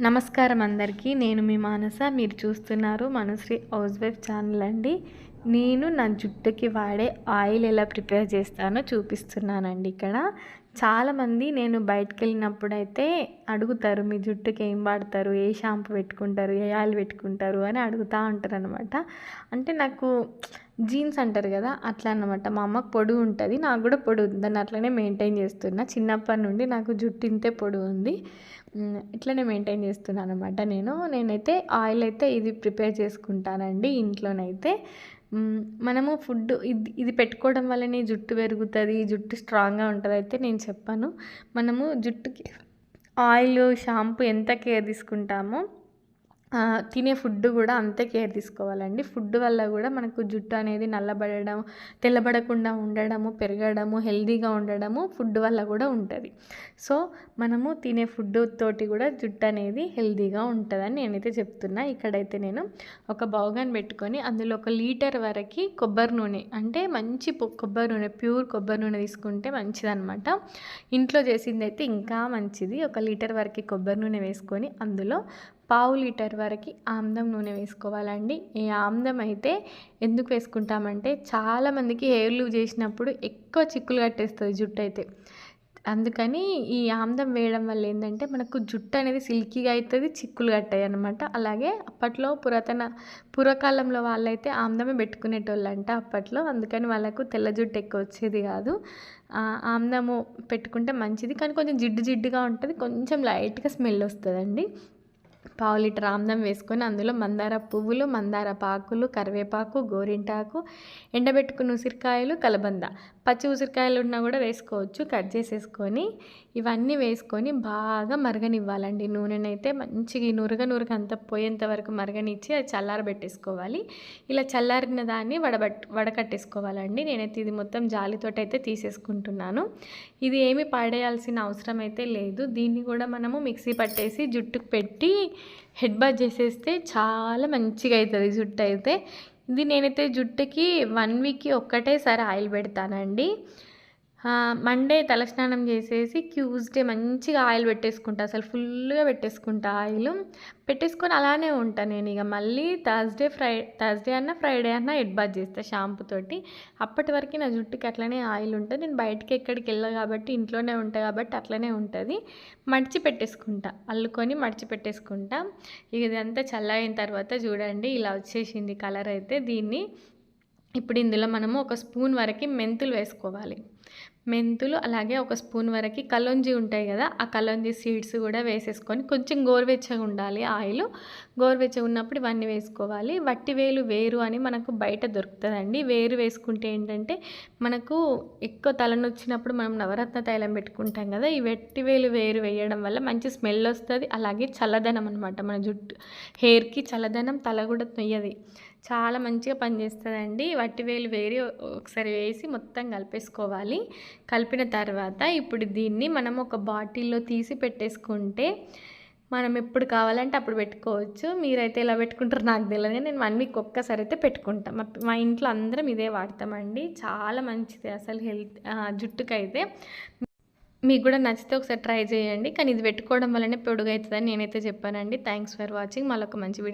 నమస్కారం అందరికీ. నేను మీ మానస. మీరు చూస్తున్నారు మనుశ్రీ హౌస్ వైఫ్ ఛానల్ అండి. నేను నా జుట్టుకి వాడే ఆయిల్ ఎలా ప్రిపేర్ చేస్తానో చూపిస్తున్నానండి ఇక్కడ. చాలామంది నేను బయటకు వెళ్ళినప్పుడైతే అడుగుతారు మీ జుట్టుకి ఏం వాడతారు? ఏ షాంపూ పెట్టుకుంటారు? ఏ ఆయిల్ పెట్టుకుంటారు? అని అడుగుతూ ఉంటారు అనమాట అంటే నాకు జీన్స్ అంటారు కదా అట్లా అనమాట మా అమ్మకు పొడుగు ఉంటుంది నాకు కూడా పొడుగు ఉంది. దాన్ని అట్లనే మెయింటైన్ చేస్తున్నా. చిన్నప్పటి నుండి నాకు జుట్టు ఇంతే పొడుగు ఉంది ఇట్లనే మెయింటైన్ చేస్తున్నాను అనమాట నేను. నేనైతే ఆయిల్ అయితే ఇది ప్రిపేర్ చేసుకుంటానండి ఇంట్లోనైతే. మనము ఫుడ్ ఇది ఇది పెట్టుకోవడం వల్లనే జుట్టు పెరుగుతుంది జుట్టు స్ట్రాంగ్గా ఉంటుంది అయితే నేను చెప్పాను. మనము జుట్టుకి ఆయిల్ షాంపూ ఎంత కేర్ తీసుకుంటామో తినే ఫుడ్ కూడా అంతే కేర్ తీసుకోవాలండి. ఫుడ్ వల్ల కూడా మనకు జుట్టు అనేది నల్లబడడం తెల్లబడకుండా ఉండడము పెరగడము హెల్దీగా ఉండడము ఫుడ్ వల్ల కూడా ఉంటుంది. సో మనము తినే ఫుడ్ తోటి కూడా జుట్టు అనేది హెల్దీగా ఉంటుందని నేనైతే చెప్తున్నా. ఇక్కడైతే నేను ఒక బౌగన్ పెట్టుకొని అందులో ఒక లీటర్ వరకు కొబ్బరి నూనె అంటే మంచి కొబ్బరి నూనె ప్యూర్ కొబ్బరి నూనె తీసుకుంటే మంచిదనమాట ఇంట్లో చేసింది అయితే ఇంకా మంచిది. ఒక లీటర్ వరకు కొబ్బరి నూనె వేసుకొని అందులో పావు లీటర్ వరకు ఆమ్దం నూనె వేసుకోవాలండి. ఈ ఆమ్దం అయితే ఎందుకు వేసుకుంటామంటే చాలామందికి హెయిర్ లూజ్ చేసినప్పుడు ఎక్కువ చిక్కులు కట్టేస్తుంది జుట్టు అయితే. అందుకని ఈ ఆమ్దం వేయడం వల్ల ఏంటంటే మనకు జుట్టు అనేది సిల్కీగా అవుతుంది చిక్కులు కట్టాయి అనమాట అలాగే అప్పట్లో పురాతన పూర్వకాలంలో వాళ్ళైతే ఆమ్దమే పెట్టుకునేటోళ్ళంట అప్పట్లో. అందుకని వాళ్ళకు తెల్ల జుట్టు ఎక్కువ వచ్చేది కాదు. ఆమ్దము పెట్టుకుంటే మంచిది. కానీ కొంచెం జిడ్డు జిడ్డుగా ఉంటుంది. కొంచెం లైట్గా స్మెల్ వస్తుందండి. పావు లీటర్ ఆమ్దం వేసుకొని అందులో మందార పువ్వులు మందార పాకులు కరివేపాకు గోరింటాకు ఎండబెట్టుకున్న ఉసిరికాయలు కలబంద. పచ్చి ఉసిరికాయలు ఉన్నా కూడా వేసుకోవచ్చు. కట్ చేసేసుకొని ఇవన్నీ వేసుకొని బాగా మరగనివ్వాలండి. నూనెనైతే మంచిగా నురగ నురగ అంత పోయేంత వరకు మరగనిచ్చి అది చల్లారబెట్టేసుకోవాలి. ఇలా చల్లారిన దాన్ని వడబట్ వడకట్టేసుకోవాలండి. నేనైతే ఇది మొత్తం జాలితోటి అయితే తీసేసుకుంటున్నాను. ఇది ఏమి పాడేయాల్సిన అవసరం అయితే లేదు. దీన్ని కూడా మనము మిక్సీ పట్టేసి జుట్టుకు పెట్టి హెడ్ బాత్ చేసేస్తే చాలా మంచిగా అవుతుంది జుట్టు అయితే ఇది నేనైతే జుట్టుకి వన్ వీక్కి ఒక్కటేసారి ఆయిల్ పెడతానండి. మండే తలస్నానం చేసేసి ట్యూస్డే మంచిగా ఆయిల్ పెట్టేసుకుంటా అసలు ఫుల్గా పెట్టేసుకుంటా ఆయిల్. పెట్టేసుకొని అలానే ఉంటాను నేను ఇక. మళ్ళీ థర్స్డే ఫ్రై థర్స్డే అన్న ఫ్రైడే అన్న హెడ్ బాత్ చేస్తాను షాంపూతోటి అప్పటి వరకు నా జుట్టుకి అట్లనే ఆయిల్ ఉంటుంది. నేను బయటకి ఎక్కడికి వెళ్ళా కాబట్టి ఇంట్లోనే ఉంటా కాబట్టి అట్లనే ఉంటుంది. మడిచి పెట్టేసుకుంటా అల్లుకొని మడిచి పెట్టేసుకుంటా. ఇక ఇదంతా చల్లైన తర్వాత చూడండి ఇలా వచ్చేసింది కలర్ అయితే దీన్ని. ఇప్పుడు ఇందులో మనము ఒక స్పూన్ వరకు మెంతులు వేసుకోవాలి. మెంతులు అలాగే ఒక స్పూన్ వరకు కలొంజి ఉంటాయి కదా ఆ కలొంజి సీడ్స్ కూడా వేసేసుకొని కొంచెం గోరువెచ్చగా ఉండాలి ఆయిల్. గోరువెచ్చగా ఉన్నప్పుడు ఇవన్నీ వేసుకోవాలి. వట్టి వేలు వేరు అని మనకు బయట దొరుకుతుందండి. వేరు వేసుకుంటే ఏంటంటే మనకు ఎక్కువ తలనొచ్చినప్పుడు మనం నవరత్న తైలం పెట్టుకుంటాం కదా ఈ వెట్టి వేలు వేరు వేయడం వల్ల మంచి స్మెల్ వస్తుంది. అలాగే చల్లదనం అనమాట మన జుట్టు హెయిర్కి చల్లదనం తల కూడా నొయ్యది చాలా మంచిగా పనిచేస్తుందండి. వట్టి వేలు వేరి ఒకసారి వేసి మొత్తం కలిపేసుకోవాలి. కలిపిన తర్వాత ఇప్పుడు దీన్ని మనం ఒక బాటిల్లో తీసి పెట్టేసుకుంటే మనం ఎప్పుడు కావాలంటే అప్పుడు పెట్టుకోవచ్చు. మీరైతే ఎలా పెట్టుకుంటారు నాకు తెలియదు నేను వన్ వీక్ ఒక్కసారి అయితే పెట్టుకుంటాం. మా ఇంట్లో అందరం ఇదే వాడతామండి. చాలా మంచిది అసలు హెల్త్ జుట్టుకైతే. మీకు కూడా నచ్చితే ఒకసారి ట్రై చేయండి. కానీ ఇది పెట్టుకోవడం వల్లనే పొడుగు అవుతుందని నేనైతే చెప్పానండి. Thanks for watching. మళ్ళీ ఒక మంచి వీడియో